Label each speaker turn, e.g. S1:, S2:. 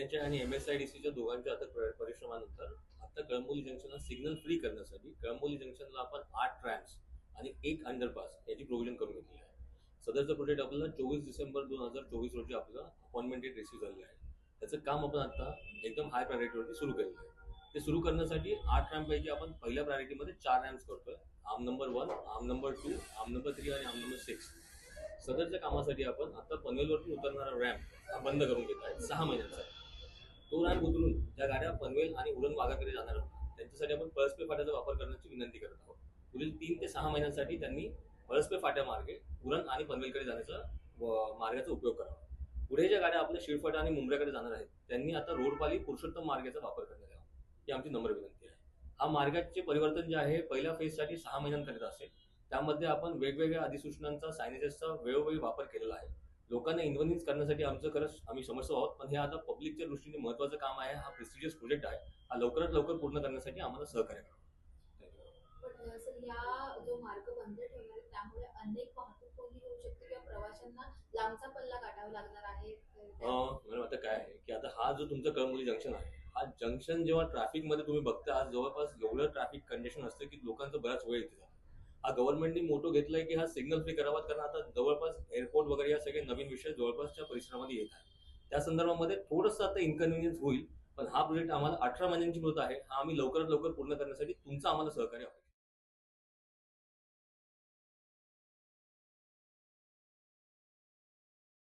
S1: एनएचआय आणि M S I D सीच्या दोघांच्या आता परिश्रमानंतर आता कळंबोली जंक्शनला सिग्नल फ्री करण्यासाठी कळंबोली जंक्शनला आपण आठ ट्रॅम्स आणि एक अंडरपास याची प्रोव्हिजन करून घेतली आहे. सदरचं प्रोजेक्ट आपल्याला चोवीस डिसेंबर दोन हजार चोवीस रोजी आपलं अपॉइंटमेंट डेट रिसीव्ह झालेलं आहे. त्याचं काम आपण आता एकदम हाय प्रायोरिटीवरती सुरू केलेलं आहे. ते सुरू करण्यासाठी आठ रॅम्पपैकी आपण पहिल्या प्रायोरिटीमध्ये चार रॅम्प्स करतोय. आम नंबर वन आम नंबर टू आम नंबर थ्री आणि आम नंबर सिक्स सदरच्या कामासाठी आपण आता पनवेलवरती उतरणारा रॅम्प हा बंद करून घेत आहे. सहा महिन्यांचा तो रॅम्प उतरून ज्या गाड्या पनवेल आणि उरण भागाकडे जाणार आहोत त्यांच्यासाठी आपण पळसपे फाट्याचा वापर करण्याची विनंती करत आहोत. पुढील तीन ते सहा महिन्यांसाठी त्यांनी पळसपे फाट्या मार्गे उरण आणि पनवेलकडे जाण्याचा मार्गाचा उपयोग करावा. पुढे ज्या गाड्या आपल्या शिरफाटा आणि मुंबईकडे जाणार आहेत त्यांनी आता रोडपाली पुरुषोत्तम मार्गाचा वापर करण्यात यावा. ही आमची नम्र विनंती आहे. हा मार्गाचे परिवर्तन जे आहे पहिल्या फेजसाठी सहा महिन्यांकरिता असेल. त्यामध्ये आपण वेगवेगळ्या अधिसूचनांचा सायनेजेसचा वेळोवेळी वापर केलेला आहे. लोकांना इन्व्हनिन्स करण्यासाठी आमचं खरंच आम्ही समस्या आहोत. पण हे आता पब्लिकच्या दृष्टीने महत्वाचं काम आहे. हा प्रेस्टिजियस प्रोजेक्ट आहे. हा लवकरात लवकर पूर्ण करण्यासाठी आम्हाला सहकार्य करावं
S2: पण सर या जो मार्ग बंद ठेवणार आहे त्यामुळे अनेक वाहतूक कोंडी होऊ शकते किंवा प्रवाशांना लांबचा पल्ला गाठावा लागणार आहे?
S1: अं, मॅडम आता काय आहे की आता हा जो तुमचा कळंबोली जंक्शन आहे हा जंक्शन जेव्हा ट्रॅफिकमध्ये तुम्ही बघता आज जवळपास एवढं ट्रॅफिक कंडिशन असतं की लोकांचं बराच वेळ येते. हा गव्हर्नमेंटने मोठं घेतलाय की हा सिग्नल फ्री करावा कारण आता जवळपास एअरपोर्ट वगैरे या सगळे नवीन विषय जवळपासच्या परिसरामध्ये येत आहे त्या संदर्भामध्ये थोडंसं आता इन्कन्व्हिनियन्स होईल पण हा प्रोजेक्ट आम्हाला अठरा महिन्यांची मृत आहे. हा आम्ही लवकरात लवकर पूर्ण करण्यासाठी तुमचं आम्हाला सहकार्य हवं